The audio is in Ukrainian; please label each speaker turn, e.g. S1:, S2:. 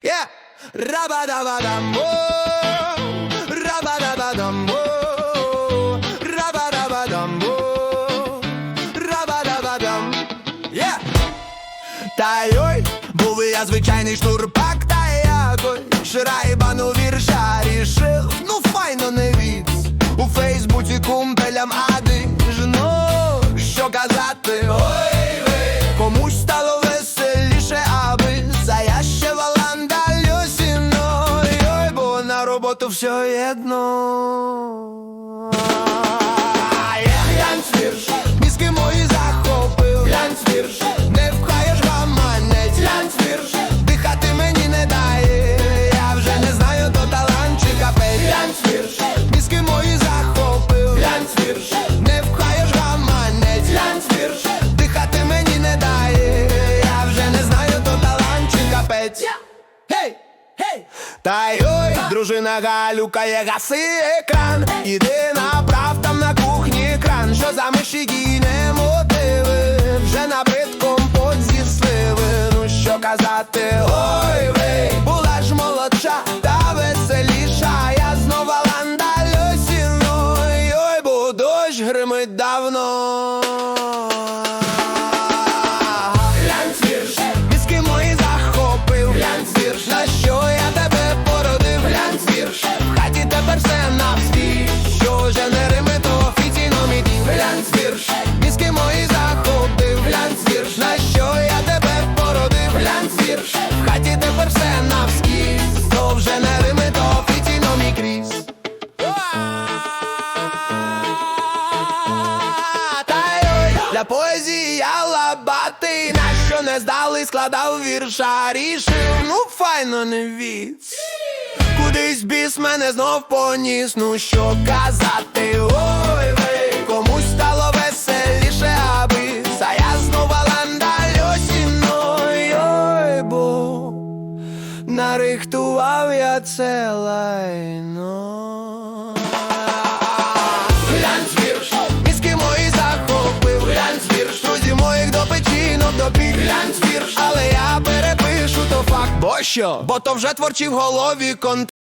S1: Yeah! Rabadabadambo, rabadabadambo, rabadabadambo, rabadabадам. Yeah! Та йой, був я звичайний штурпак, та якось шрайбану вірша рішив. Ну файно роботу все єдно. Глянцвірш, мізки мої захопив. Глянцвірш, не вхаєш гаманець Глянцвірш, дихати мені не дає. Я вже не знаю, то талант чи капець Глянцвірш, мізки мої захопив. Глянцвірш, не вхаєш гаманець Глянцвірш, дихати мені не дає. Я вже не знаю, то талант чи капець Гей! Гей! Та й ой, дружина галюкає, гаси екран. Іди направ там на кухні кран Що за мишігійне мотиви. Вже набрид компот зі сливи Ну що казати, ой вей Була ж молодша та веселіша. Я знову ландалюсіну Ой, бо дощ гримить давно для поезії я на що не здали, складав вірша, рішив, ну файно не віць. Кудись біс мене знов поніс, ну що казати, ой вей, комусь стало веселіше, аби. А я знову ландальосіною, ой, бо нарихтував я це лайно. Глянцвірш, але я перепишу то факт Бо що? Бо то вже творчі в голові контент